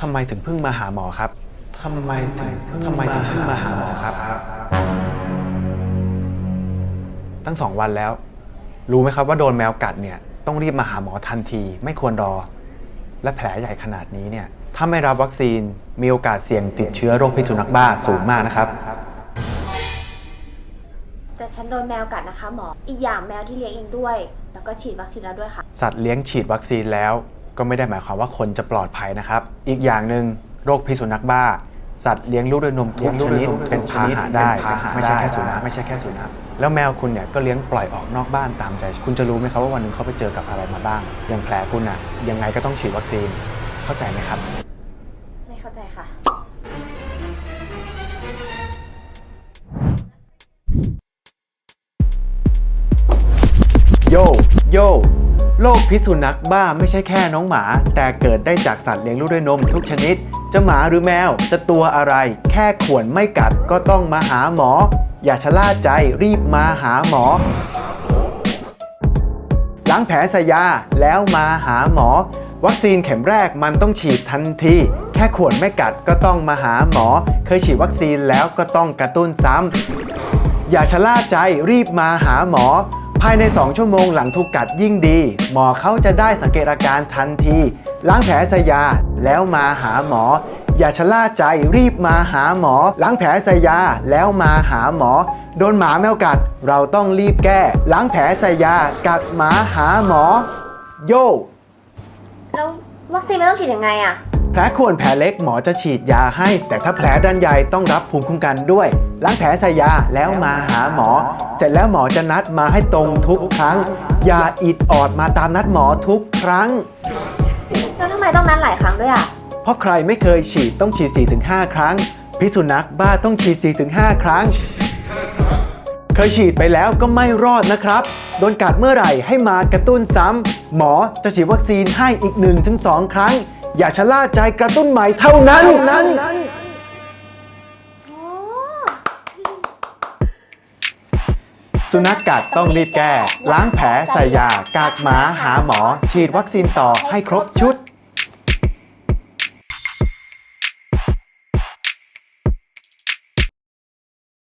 ทำไมถึงเพิ่งมาหาหมอครับทำไมถึงเพิ่งทำไมถึงเพิ่งมาหาหมอครับ ตั้งสองวันแล้ว รู้ไหมครับว่าโดนแมวกัดเนี่ยต้องรีบมาหาหมอทันที ไม่ควรรอ และแผลใหญ่ขนาดนี้เนี่ยถ้าไม่รับวัคซีนมีโอกาสเสี่ยงติดเชื้อโรคพิษสุนัขบ้าสูงมากนะครับ แต่ฉันโดนแมวกัดนะคะหมอ อีกอย่างแมวที่เลี้ยงเองด้วย แล้วก็ฉีดวัคซีนแล้วด้วยค่ะ สัตว์เลี้ยงฉีดวัคซีนแล้ว ก็ไม่ได้หมายความว่าคนจะปลอดภัยนะครับ อีกอย่างหนึ่งโรคพิษสุนัขบ้า สัตว์เลี้ยงลูกด้วยนมทุกชนิดเป็นพาหะได้ไม่ใช่แค่สุนัขไม่ใช่แค่สุนัขแล้วแมวคุณเนี่ยก็เลี้ยงปล่อยออกนอกบ้านตามใจ คุณจะรู้ไหมครับว่าวันหนึ่งเขาไปเจอกับอะไรมาบ้าง อย่างแผลคุณอะยังไงก็ต้องฉีดวัคซีน เข้าใจไหมครับ ไม่เข้าใจค่ะ โย โย โรคพิษสุนัขบ้าไม่ใช่แค่น้องหมา แต่เกิดได้จากสัตว์เลี้ยงลูกด้วยนมทุกชนิด จะหมาหรือแมว จะตัวอะไร แค่ข่วนไม่กัดก็ต้องมาหาหมอ อย่าชะล่าใจรีบมาหาหมอล้างแผลใส่ยาแล้วมาหาหมอ วัคซีนเข็มแรกมันต้องฉีดทันที แค่ขวดไม่กัดก็ต้องมาหาหมอ เคยฉีดวัคซีนแล้วก็ต้องกระตุ้นซ้ำอย่าชะล่าใจรีบมาหาหมอ ภายใน 2 ชั่วโมงหลังถูกกัดยิ่งดี หมอเขาจะได้สังเกตอาการทันที ล้างแผลใส่ยา แล้วมาหาหมอ อย่าชะล่าใจรีบมาหาหมอ ล้างแผลใส่ยา แล้วมาหาหมอ โดนหมาแมวกัด เราต้องรีบแก้ ล้างแผลใส่ยา กัดหมาหาหมอ โย แล้ววัคซีนไม่ต้องฉีดยังไงอะ แผลข่วนแผลเล็กหมอจะฉีดยาให้ แต่ถ้าแผลด้านใหญ่ต้องรับภูมิคุ้มกันด้วย ล้างแผลใส่ยาแล้วมาหาหมอ เสร็จแล้วหมอจะนัดมาให้ตรงทุกครั้งอย่าอิดออดมาตามนัดหมอทุกครั้ง แล้วทำไมต้องนัดหลายครั้งด้วยอะเพราะใครไม่เคยฉีดต้องฉีด 4-5 ครั้ง พิษสุนัขบ้าต้องฉีด 4-5 ครั้ง เคยฉีดไปแล้วก็ไม่รอดนะครับ โดนกัดเมื่อไหร่ให้มากระตุ้นซ้ำหมอจะฉีดวัคซีนให้อีก 1-2 ครั้ง อย่าชะล่าใจกระตุ้นใหม่เท่านั้นอ๋อสุนัขกัดต้องรีบแก้ ล้างแผลใส่ยากากหมาหาหมอ ฉีดวัคซีนต่อให้ครบชุด